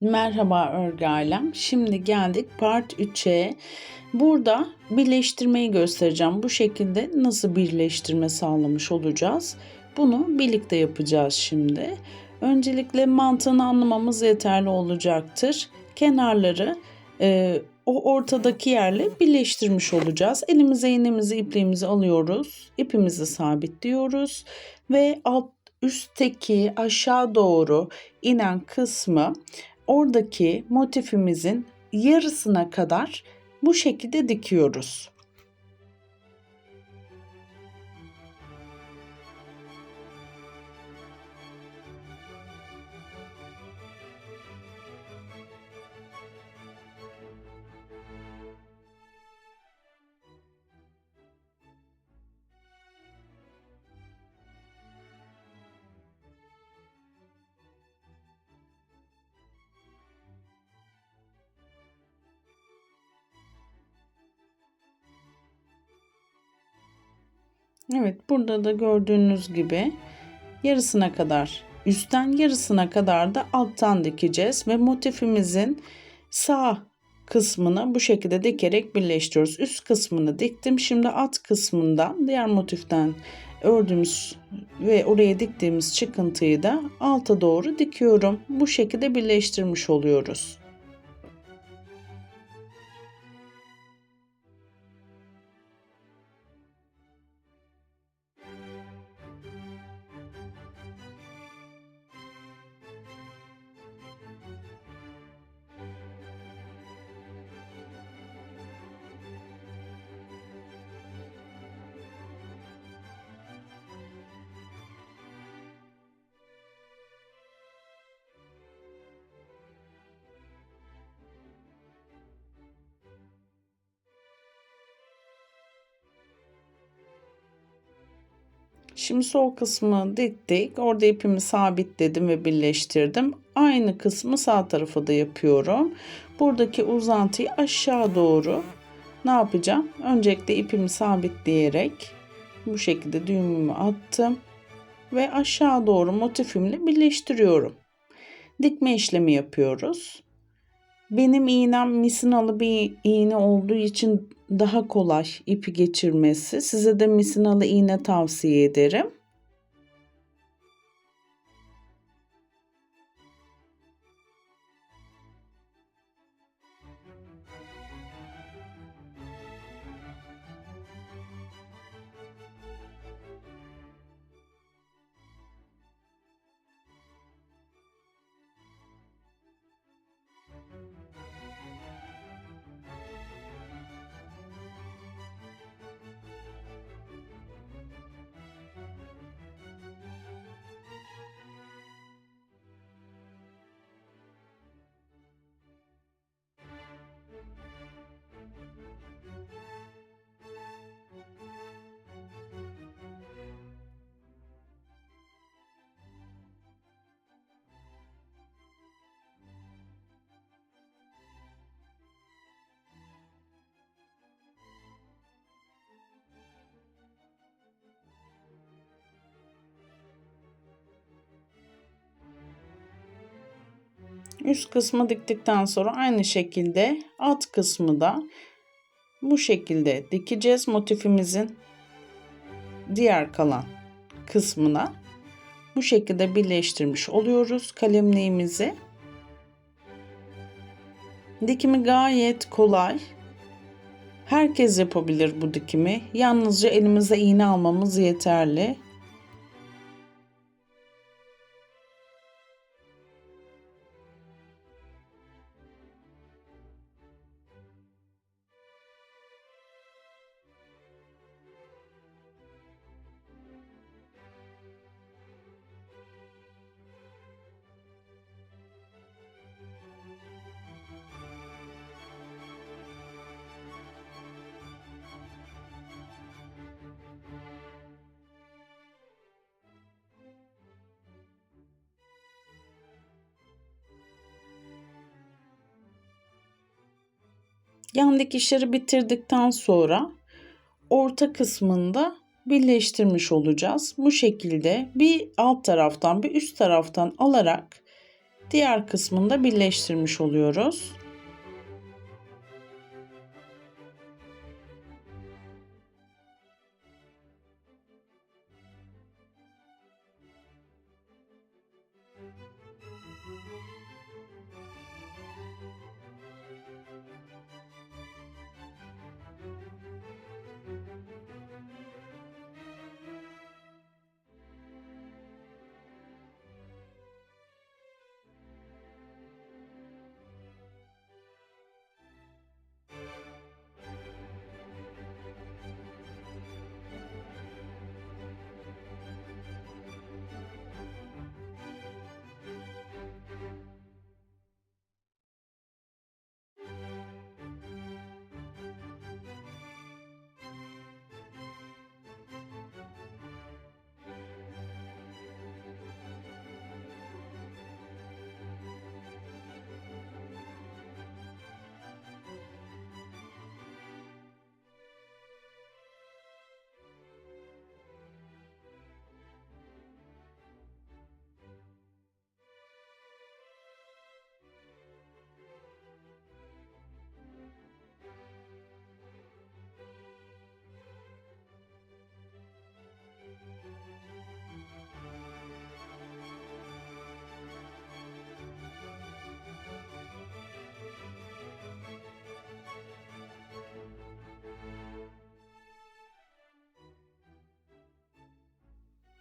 Merhaba örgü ailem. Şimdi geldik part 3'e. Burada birleştirmeyi göstereceğim. Bu şekilde nasıl birleştirme sağlamış olacağız. Bunu birlikte yapacağız şimdi. Öncelikle mantığını anlamamız yeterli olacaktır. Kenarları e, o ortadaki yerle birleştirmiş olacağız. Elimize iğnemizi, ipliğimizi alıyoruz. İpimizi sabitliyoruz ve alt üstteki aşağı doğru inen kısmı oradaki motifimizin yarısına kadar bu şekilde dikiyoruz. Evet burada da gördüğünüz gibi yarısına kadar üstten yarısına kadar da alttan dikeceğiz ve motifimizin sağ kısmını bu şekilde dikerek birleştiriyoruz. Üst kısmını diktim. Şimdi alt kısmından diğer motiften ördüğümüz ve oraya diktiğimiz çıkıntıyı da alta doğru dikiyorum. Bu şekilde birleştirmiş oluyoruz. Şimdi sol kısmı diktik. Orada ipimi sabitledim ve birleştirdim. Aynı kısmı sağ tarafa da yapıyorum. Buradaki uzantıyı aşağı doğru ne yapacağım? Öncelikle ipimi sabitleyerek bu şekilde düğümümü attım ve aşağı doğru motifimle birleştiriyorum. Dikme işlemi yapıyoruz. Benim iğnem misinalı bir iğne olduğu için daha kolay ipi geçirmesi. Size de misinalı iğne tavsiye ederim. Üst kısmı diktikten sonra aynı şekilde alt kısmı da bu şekilde dikeceğiz motifimizin diğer kalan kısmına bu şekilde birleştirmiş oluyoruz kalemliğimizi. Dikimi gayet kolay. Herkes yapabilir bu dikimi. Yalnızca elimize iğne almamız yeterli. Yan dikişleri bitirdikten sonra orta kısmında birleştirmiş olacağız. Bu şekilde bir alt taraftan bir üst taraftan alarak Diğer kısmını da birleştirmiş oluyoruz.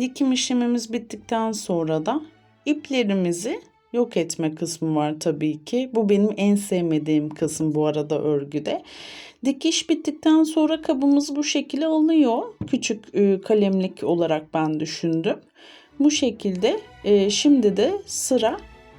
Dikim işlemimiz bittikten sonra da iplerimizi yok etme kısmı var tabii ki. Bu benim en sevmediğim kısım bu arada örgüde. Dikiş bittikten sonra kabımız bu şekilde alınıyor. Küçük e, kalemlik olarak ben düşündüm. Bu şekilde e, şimdi de sıra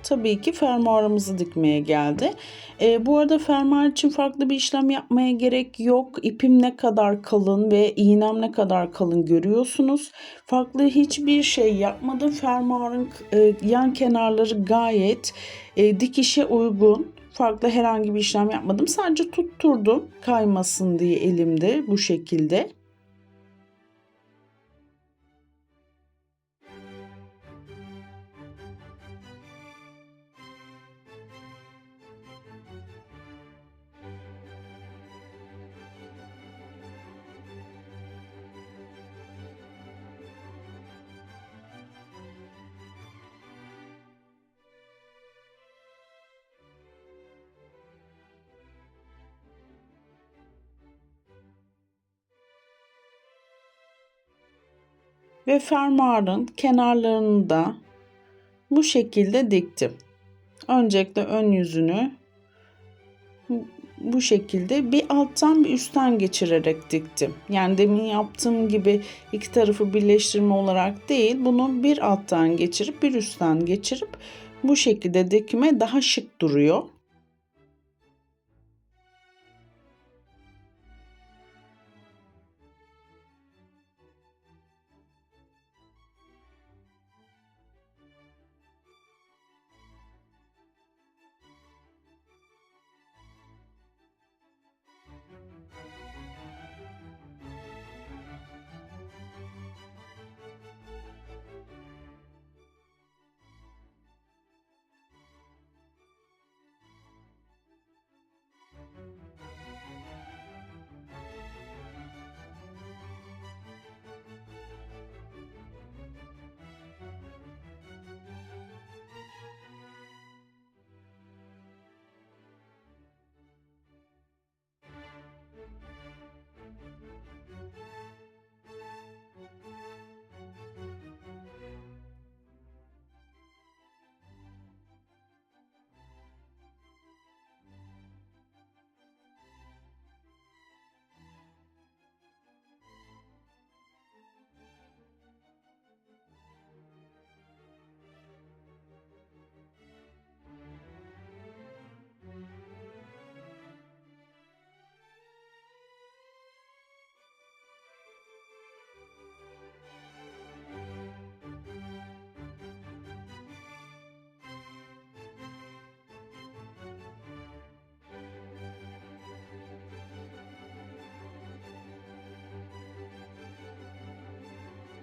tabii ki fermuarımızı dikmeye geldi. E, bu arada fermuar için farklı bir işlem yapmaya gerek yok. İpim ne kadar kalın ve iğnem ne kadar kalın görüyorsunuz. Farklı hiçbir şey yapmadım. Fermuarın e, yan kenarları gayet e, dikişe uygun. Farklı herhangi bir işlem yapmadım. Sadece tutturdum kaymasın diye elimde bu şekilde. Ve fermuarın kenarlarını da bu şekilde diktim. Öncelikle ön yüzünü bu şekilde bir alttan bir üstten geçirerek diktim. Yani demin yaptığım gibi iki tarafı birleştirme olarak değil bunu bir alttan geçirip bir üstten geçirip bu şekilde dikime daha şık duruyor.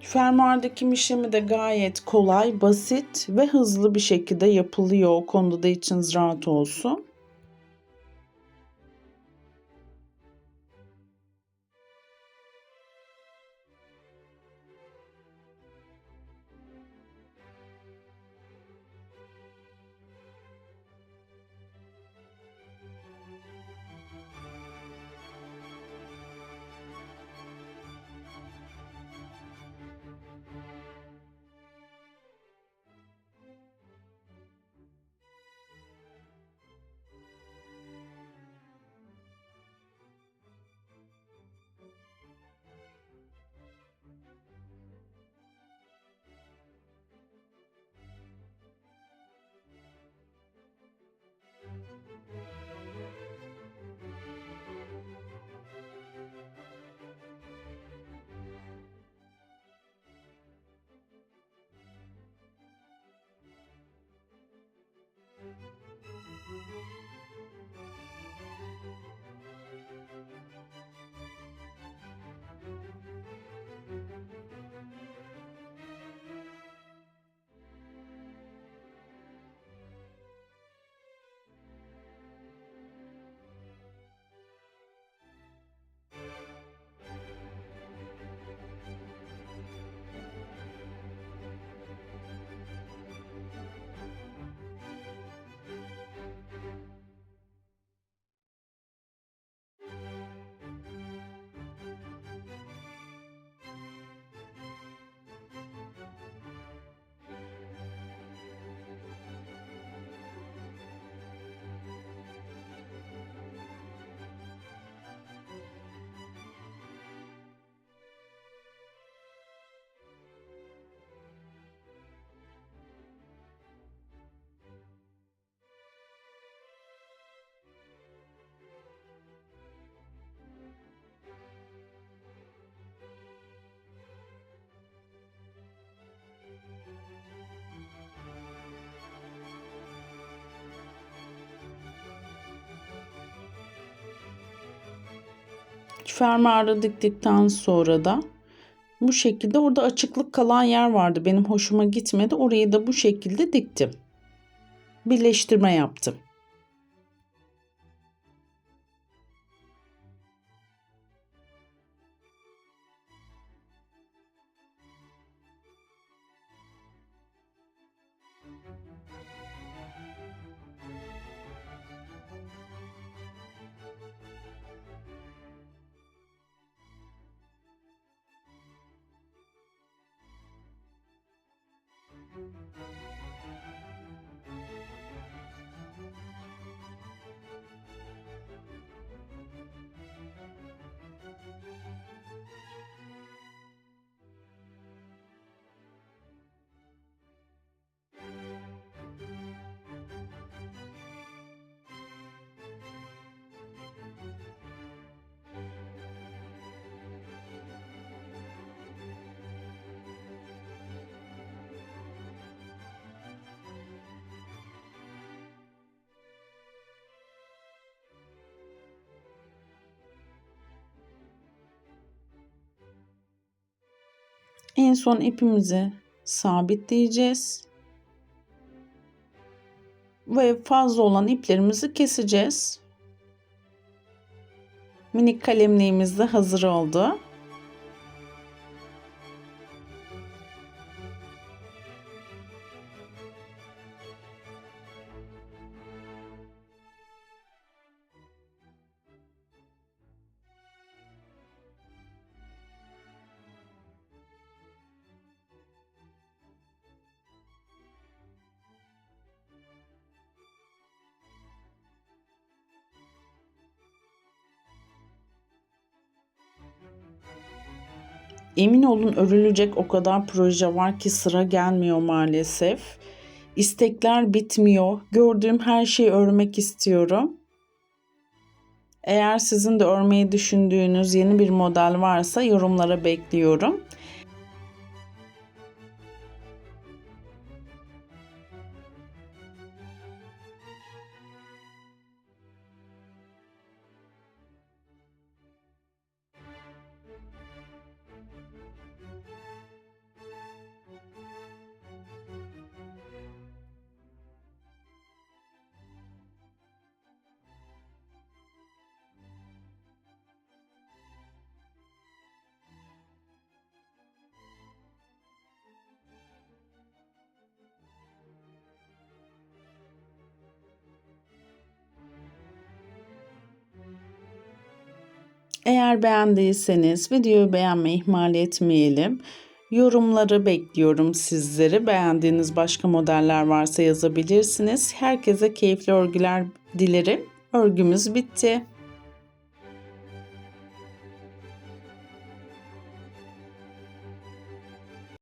Fermuar dikim işlemi de gayet kolay, basit ve hızlı bir şekilde yapılıyor. O konuda da içiniz rahat olsun. Fermuarı diktikten sonra da bu şekilde orada açıklık kalan yer vardı. Benim hoşuma gitmedi. Orayı da bu şekilde diktim. Birleştirme yaptım. En son ipimizi sabitleyeceğiz. Ve fazla olan iplerimizi keseceğiz. Minik kalemliğimiz de hazır oldu. Emin olun örülecek o kadar proje var ki sıra gelmiyor maalesef. İstekler bitmiyor. Gördüğüm her şeyi örmek istiyorum. Eğer sizin de örmeyi düşündüğünüz yeni bir model varsa yorumlara bekliyorum. Eğer beğendiyseniz videoyu beğenmeyi ihmal etmeyelim. Yorumları bekliyorum sizleri. Beğendiğiniz başka modeller varsa yazabilirsiniz. Herkese keyifli örgüler dilerim. Örgümüz bitti.